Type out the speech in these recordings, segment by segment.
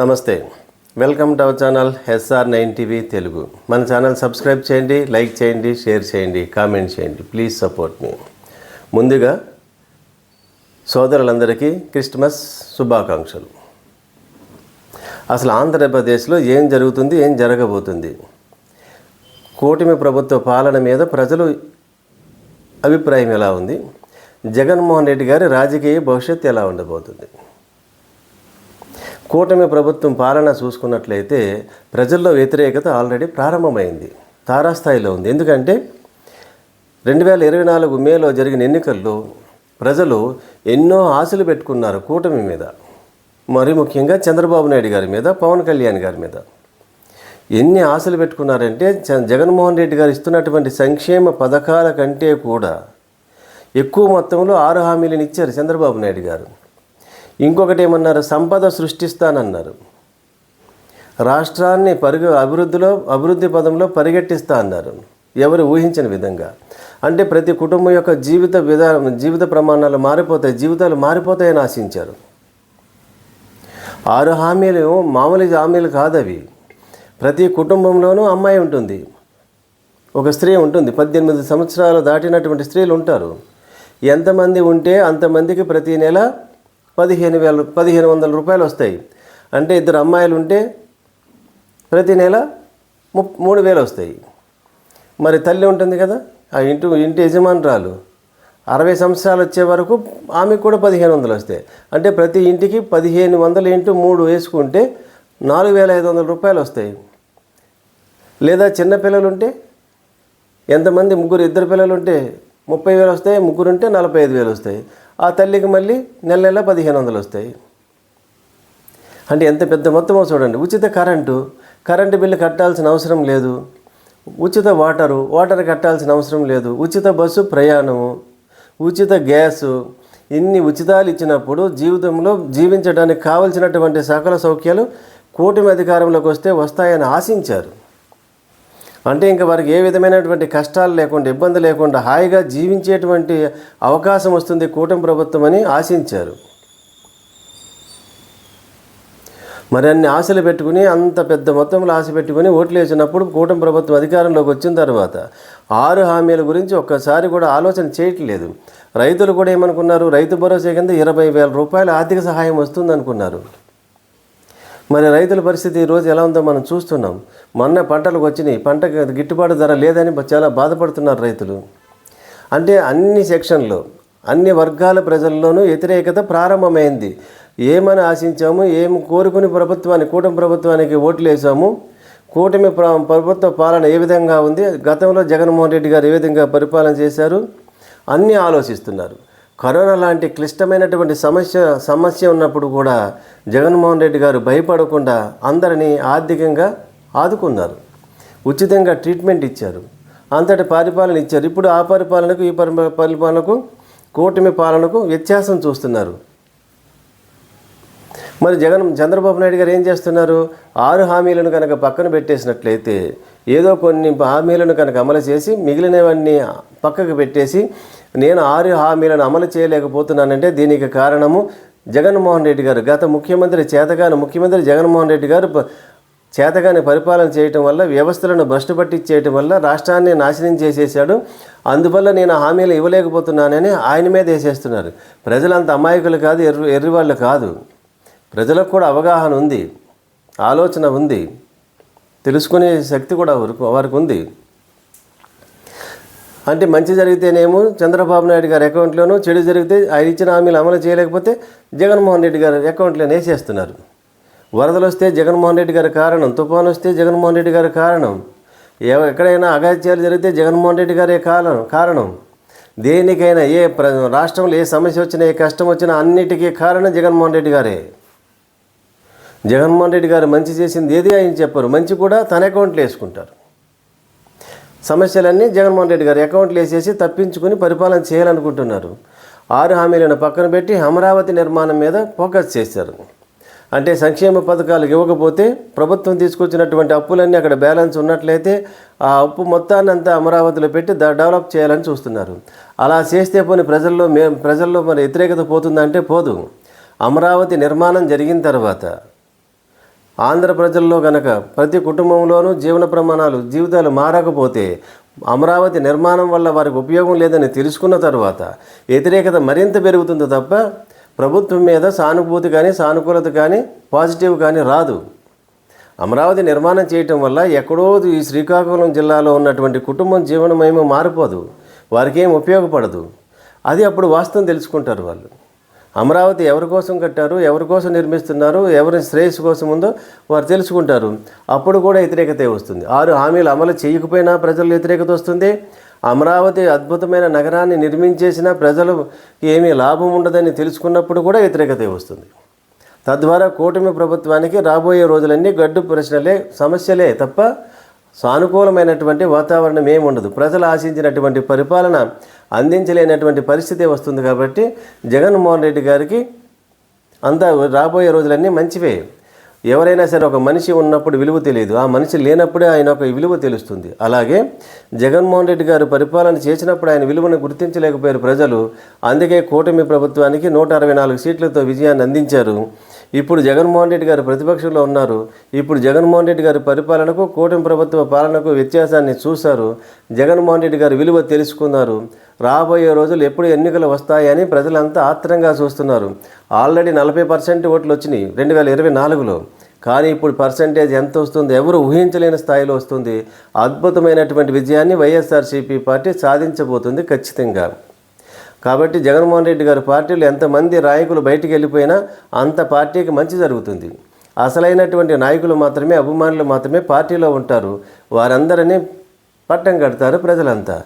నమస్తే. Welcome to our channel S R nine TV Telugu. మన channel subscribe చేయండి like చేయండి షేర్ చేయండి కామెంట్ చేయండి. Please support me. ముందుగా సోదరులందరికీ క్రిస్మస్ శుభాకాంక్షలు. అసలు ఆంధ్రప్రదేశ్లో ఏం జరుగుతుంది ఏం జరగబోతుంది? కూటమి ప్రభుత్వ పాలన మీద ప్రజలు అభిప్రాయం ఎలా ఉంది? జగన్మోహన్ రెడ్డి గారి రాజకీయ భవిష్యత్తు ఎలా ఉండబోతుంది? కూటమి ప్రభుత్వం పాలన చూసుకున్నట్లయితే ప్రజల్లో వ్యతిరేకత ఆల్రెడీ ప్రారంభమైంది తారాస్థాయిలో ఉంది. ఎందుకంటే రెండు వేల ఇరవై నాలుగు మేలో జరిగిన ఎన్నికల్లో ప్రజలు ఎన్నో ఆశలు పెట్టుకున్నారు కూటమి మీద. మరి ముఖ్యంగా చంద్రబాబు నాయుడు గారి మీద పవన్ కళ్యాణ్ గారి మీద. ఎన్ని ఆశలు పెట్టుకున్నారంటే జగన్మోహన్ రెడ్డి గారు ఇస్తున్నటువంటి సంక్షేమ పథకాల కంటే కూడా ఎక్కువ మొత్తంలో ఆరు హామీలను ఇచ్చారు చంద్రబాబు నాయుడు గారు. ఇంకొకటి ఏమన్నారు? సంపద సృష్టిస్తానన్నారు. రాష్ట్రాన్ని పరుగు అభివృద్ధిలో అభివృద్ధి పదంలో పరిగెట్టిస్తా అన్నారు. ఎవరు ఊహించిన విధంగా. అంటే ప్రతి కుటుంబం యొక్క జీవిత విధానం జీవిత ప్రమాణాలు మారిపోతాయి జీవితాలు మారిపోతాయని ఆశించారు. ఆరు హామీలు మామూలు హామీలు కాదు అవి ప్రతి కుటుంబంలోనూ అమ్మాయి ఉంటుంది. ఒక స్త్రీ ఉంటుంది. పద్దెనిమిది సంవత్సరాలు దాటినటువంటి స్త్రీలు ఉంటారు. ఎంతమంది ఉంటే అంతమందికి ప్రతి నెల పదిహేను వేల పదిహేను వందల రూపాయలు వస్తాయి. అంటే ఇద్దరు అమ్మాయిలు ఉంటే ప్రతి నెల ము మూడు వేలు వస్తాయి. మరి తల్లి ఉంటుంది కదా ఆ ఇంటి ఇంటి యజమానురాలు అరవై సంవత్సరాలు వచ్చే వరకు ఆమెకు కూడా పదిహేను వందలు వస్తాయి. అంటే ప్రతి ఇంటికి పదిహేను వందలు ఇంటూ మూడు వేసుకుంటే నాలుగు వేల ఐదు వందల రూపాయలు వస్తాయి. లేదా చిన్నపిల్లలు ఉంటే ఎంతమంది ముగ్గురు ఇద్దరు పిల్లలు ఉంటే ముప్పై వేలు వస్తాయి ముగ్గురు ఉంటే నలభై ఐదు వేలు వస్తాయి. ఆ తల్లికి మళ్ళీ నెల నెల పదిహేను వందలు వస్తాయి. అంటే ఎంత పెద్ద మొత్తమో చూడండి. ఉచిత కరెంటు కరెంటు బిల్లు కట్టాల్సిన అవసరం లేదు. ఉచిత వాటరు వాటర్ కట్టాల్సిన అవసరం లేదు. ఉచిత బస్సు ప్రయాణము ఉచిత గ్యాసు ఇన్ని ఉచితాలు ఇచ్చినప్పుడు జీవితంలో జీవించడానికి కావలసినటువంటి సకల సౌఖ్యాలు కూటమి అధికారంలోకి వస్తే వస్తాయని ఆశించారు. అంటే ఇంకా వారికి ఏ విధమైనటువంటి కష్టాలు లేకుండా ఇబ్బంది లేకుండా హాయిగా జీవించేటువంటి అవకాశం వస్తుంది కూటమి ప్రభుత్వం అని ఆశించారు. మరి అన్ని ఆశలు పెట్టుకుని అంత పెద్ద మొత్తంలో ఆశ పెట్టుకుని ఓట్లు వేసినప్పుడు కూటమి ప్రభుత్వం అధికారంలోకి వచ్చిన తర్వాత ఆరు హామీల గురించి ఒక్కసారి కూడా ఆలోచన చేయట్లేదు. రైతులు కూడా ఏమనుకున్నారు? రైతు భరోసా కింద ఇరవై వేల రూపాయల ఆర్థిక సహాయం వస్తుందనుకున్నారు. మరి రైతుల పరిస్థితి ఈరోజు ఎలా ఉందో మనం చూస్తున్నాం. మొన్న పంటలకు వచ్చినాయి. పంటకు గిట్టుబాటు ధర లేదని చాలా బాధపడుతున్నారు రైతులు. అంటే అన్ని సెక్షన్లో అన్ని వర్గాల ప్రజల్లోనూ వ్యతిరేకత ప్రారంభమైంది. ఏమని ఆశించాము? ఏం కోరుకుని ప్రభుత్వాన్ని కూటమి ప్రభుత్వానికి ఓట్లు వేసాము కూటమి ప్రభుత్వ పాలన ఏ విధంగా ఉంది? గతంలో జగన్మోహన్ రెడ్డి గారు ఏ విధంగా పరిపాలన చేశారు? అన్నీ ఆలోచిస్తున్నారు. కరోనా లాంటి క్లిష్టమైనటువంటి సమస్య సమస్య ఉన్నప్పుడు కూడా జగన్మోహన్ రెడ్డి గారు భయపడకుండా అందరినీ ఆర్థికంగా ఆదుకున్నారు. ఉచితంగా ట్రీట్మెంట్ ఇచ్చారు. అంతటి పరిపాలన ఇచ్చారు. ఇప్పుడు ఆ పరిపాలనకు ఈ పరి పరిపాలనకు కూటమి పాలనకు వ్యత్యాసం చూస్తున్నారు. మరి జగన్ చంద్రబాబు నాయుడు గారు ఏం చేస్తున్నారు? ఆరు హామీలను కనుక పక్కన పెట్టేసినట్లయితే ఏదో కొన్ని హామీలను కనుక అమలు చేసి మిగిలినవన్నీ పక్కకు పెట్టేసి నేను ఆరు హామీలను అమలు చేయలేకపోతున్నానంటే దీనికి కారణము జగన్మోహన్ రెడ్డి గారు. గత ముఖ్యమంత్రి చేతగాని ముఖ్యమంత్రి జగన్మోహన్ రెడ్డి గారు చేతగాని పరిపాలన చేయటం వల్ల వ్యవస్థలను భ్రష్టు పట్టించేయటం వల్ల రాష్ట్రాన్ని నాశనం చేసేసాడు అందువల్ల నేను హామీలు ఇవ్వలేకపోతున్నానని ఆయన మీద వేసేస్తున్నారు. ప్రజలంత అమాయకులు కాదు ఎర్రి ఎర్రివాళ్ళు కాదు. ప్రజలకు కూడా అవగాహన ఉంది ఆలోచన ఉంది తెలుసుకునే శక్తి కూడా వరకు వారికి ఉంది. అంటే మంచి జరిగితేనేమో చంద్రబాబు నాయుడు గారి అకౌంట్లోనూ చెడు జరిగితే ఆయన ఇచ్చిన హామీలు అమలు చేయలేకపోతే జగన్మోహన్ రెడ్డి గారి అకౌంట్లో వేసేస్తున్నారు వరదలు వస్తే జగన్మోహన్ రెడ్డి గారి కారణం తుఫాను వస్తే జగన్మోహన్ రెడ్డి గారి కారణం ఎక్కడైనా అగాత్యాలు జరిగితే జగన్మోహన్ రెడ్డి గారే కారణం కారణం. దేనికైనా ఏ ప్ర రాష్ట్రంలో ఏ సమస్య వచ్చినా ఏ కష్టం వచ్చినా అన్నిటికీ కారణం జగన్మోహన్ రెడ్డి గారే. జగన్మోహన్ రెడ్డి గారు మంచి చేసింది ఏది ఆయన చెప్పరు. మంచి కూడా తన అకౌంట్లో వేసుకుంటారు. సమస్యలన్నీ జగన్మోహన్ రెడ్డి గారు అకౌంట్లు వేసేసి తప్పించుకుని పరిపాలన చేయాలనుకుంటున్నారు. ఆరు హామీలను పక్కన పెట్టి అమరావతి నిర్మాణం మీద ఫోకస్ చేశారు. అంటే సంక్షేమ పథకాలు ఇవ్వకపోతే ప్రభుత్వం తీసుకొచ్చినటువంటి అప్పులన్నీ అక్కడ బ్యాలెన్స్ ఉన్నట్లయితే ఆ అప్పు మొత్తాన్ని అంతా అమరావతిలో పెట్టి డెవలప్ చేయాలని చూస్తున్నారు. అలా చేస్తే పోనీ ప్రజల్లో మే ప్రజల్లో మరి వ్యతిరేకత పోతుందంటే పోదు. అమరావతి నిర్మాణం జరిగిన తర్వాత ఆంధ్ర ప్రజల్లో గనక ప్రతి కుటుంబంలోనూ జీవన ప్రమాణాలు జీవితాలు మారకపోతే అమరావతి నిర్మాణం వల్ల వారికి ఉపయోగం లేదని తెలుసుకున్న తర్వాత వ్యతిరేకత మరింత పెరుగుతుంది తప్ప ప్రభుత్వం మీద సానుభూతి కానీ సానుకూలత కానీ పాజిటివ్ కానీ రాదు. అమరావతి నిర్మాణం చేయటం వల్ల ఎక్కడో ఈ శ్రీకాకుళం జిల్లాలో ఉన్నటువంటి కుటుంబం జీవనమేమో మారిపోదు. వారికి ఏం ఉపయోగపడదు. అది అప్పుడు వాస్తవం తెలుసుకుంటారు వాళ్ళు. అమరావతి ఎవరి కోసం కట్టారు ఎవరి కోసం నిర్మిస్తున్నారు ఎవరి శ్రేయస్సు కోసం ఉందో వారు తెలుసుకుంటారు. అప్పుడు కూడా వ్యతిరేకత వస్తుంది. ఆరు హామీలు అమలు చేయకపోయినా ప్రజలు వ్యతిరేకత వస్తుంది. అమరావతి అద్భుతమైన నగరాన్ని నిర్మించేసినా ప్రజలు ఏమీ లాభం ఉండదని తెలుసుకున్నప్పుడు కూడా వ్యతిరేకత వస్తుంది. తద్వారా కూటమి ప్రభుత్వానికి రాబోయే రోజులన్నీ గడ్డు ప్రశ్నలే సమస్యలే తప్ప సానుకూలమైనటువంటి వాతావరణం ఏమి ఉండదు ప్రజలు ఆశించినటువంటి పరిపాలన అందించలేనటువంటి పరిస్థితి వస్తుంది కాబట్టి జగన్మోహన్ రెడ్డి గారికి అంతా రాబోయే రోజులన్నీ మంచివే. ఎవరైనా సరే ఒక మనిషి ఉన్నప్పుడు విలువ తెలియదు. ఆ మనిషి లేనప్పుడే ఆయన ఒక విలువ తెలుస్తుంది. అలాగే జగన్మోహన్ రెడ్డి గారు పరిపాలన చేసినప్పుడు ఆయన విలువను గుర్తించలేకపోయారు ప్రజలు. అందుకే కూటమి ప్రభుత్వానికి నూట అరవై నాలుగు సీట్లతో విజయాన్ని అందించారు. ఇప్పుడు జగన్మోహన్ రెడ్డి గారు ప్రతిపక్షంలో ఉన్నారు. ఇప్పుడు జగన్మోహన్ రెడ్డి గారి పరిపాలనకు కూటమి ప్రభుత్వ పాలనకు వ్యత్యాసాన్ని చూశారు. జగన్మోహన్ రెడ్డి గారు విలువ తెలుసుకున్నారు. రాబోయే రోజులు ఎప్పుడు ఎన్నికలు వస్తాయని ప్రజలంతా ఆత్రంగా చూస్తున్నారు. ఆల్రెడీ నలభై పర్సెంట్ ఓట్లు వచ్చినాయి రెండు వేల ఇరవై నాలుగులో. కానీ ఇప్పుడు పర్సంటేజ్ ఎంత వస్తుంది? ఎవరు ఊహించలేని స్థాయిలో వస్తుంది. అద్భుతమైనటువంటి విజయాన్ని వైఎస్ఆర్సీపీ పార్టీ సాధించబోతుంది ఖచ్చితంగా. కాబట్టి జగన్మోహన్ రెడ్డి గారి పార్టీలో ఎంతమంది నాయకులు బయటికి వెళ్ళిపోయినా అంత పార్టీకి మంచి జరుగుతుంది. అసలైనటువంటి నాయకులు మాత్రమే అభిమానులు మాత్రమే పార్టీలో ఉంటారు. వారందరినీ పట్టం కడతారు ప్రజలంతా.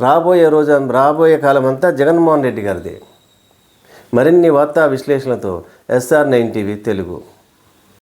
రాబోయే రోజు రాబోయే కాలం అంతా జగన్మోహన్ రెడ్డి గారిది. మరిన్ని వార్తా విశ్లేషణతో ఎస్ఆర్ నైన్ టీవీ తెలుగు.